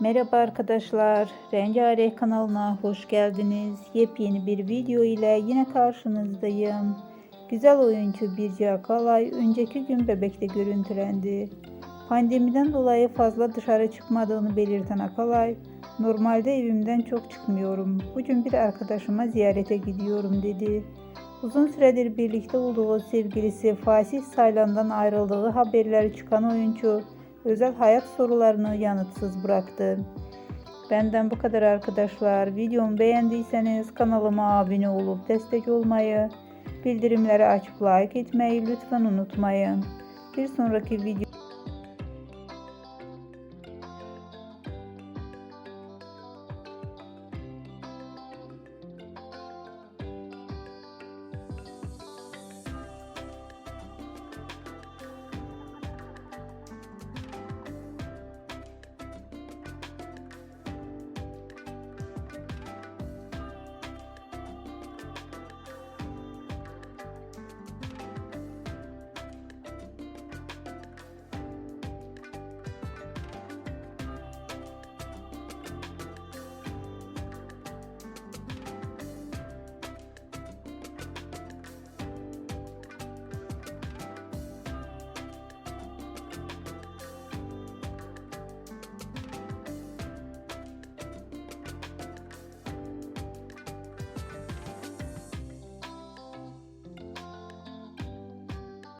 Merhaba arkadaşlar, Rengarenk kanalına hoş geldiniz. Yepyeni bir video ile yine karşınızdayım. Güzel oyuncu Birce Akalay önceki gün bebekte görüntülendi. Pandemiden dolayı fazla dışarı çıkmadığını belirten Akalay, normalde evimden çok çıkmıyorum. Bugün bir arkadaşıma ziyarete gidiyorum dedi. Uzun süredir birlikte olduğu sevgilisi Fasih Saylan'dan ayrıldığı haberleri çıkan oyuncu, özel hayat sorularını yanıtsız bıraktı. Benden bu kadar arkadaşlar. Videomu beğendiyseniz kanalıma abone olup destek olmayı, bildirimleri açıp like etmeyi lütfen unutmayın. Bir sonraki video